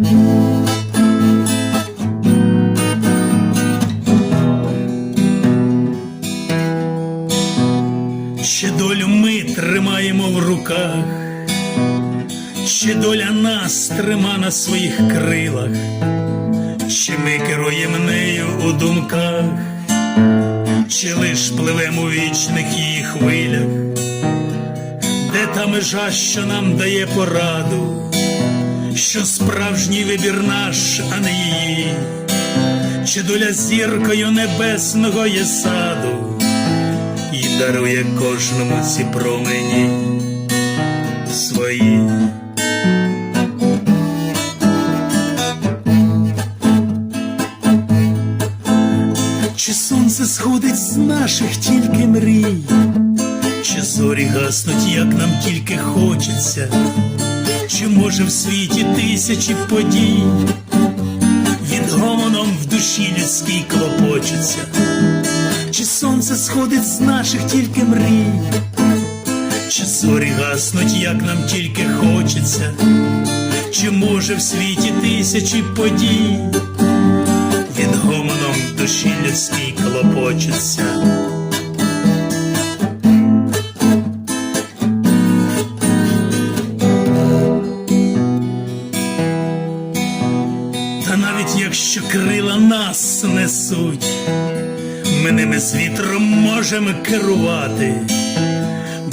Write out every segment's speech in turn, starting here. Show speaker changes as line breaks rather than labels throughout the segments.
Ще долю ми тримаємо в руках, ще доля нас трима на своїх крилах, чи ми керуємо нею у думках, чи лиш пливемо у вічних її хвилях, де та межа, що нам дає пораду, що справжній вибір наш, а не її, чи доля зіркою небесного є саду і дарує кожному ці промені свої. Чи сонце сходить з наших тільки мрій, чи зорі гаснуть, як нам тільки хочеться, чи може в світі тисячі подій, відгомоном в душі людській клопочеться. Чи сонце сходить з наших тільки мрій, чи зорі гаснуть, як нам тільки хочеться, чи може в світі тисячі подій, від гомоном в душі людській клопочеться. Якщо крила нас несуть, ми ними з вітром можемо керувати,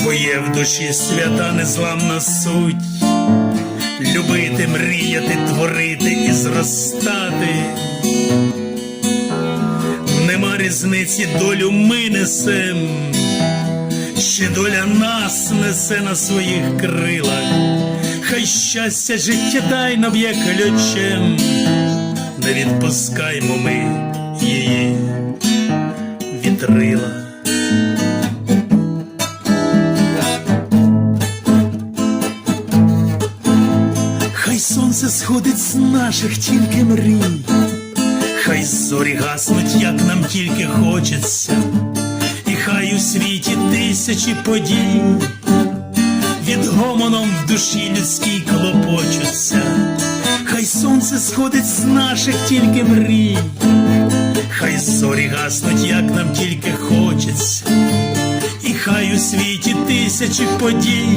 бо є в душі свята незламна суть, любити, мріяти, творити і зростати. Нема різниці, долю ми несем, ще доля нас несе на своїх крилах, хай щастя життєдайно б'є ключем, не відпускаймо ми її вітрила. Хай сонце сходить з наших тільки мрій, хай зорі гаснуть, як нам тільки хочеться, і хай у світі тисячі подій, від гомоном в душі людській клопочуться, сонце сходить з наших тільки мрій. Хай зорі гаснуть, як нам тільки хочеться, і хай у світі тисячі подій,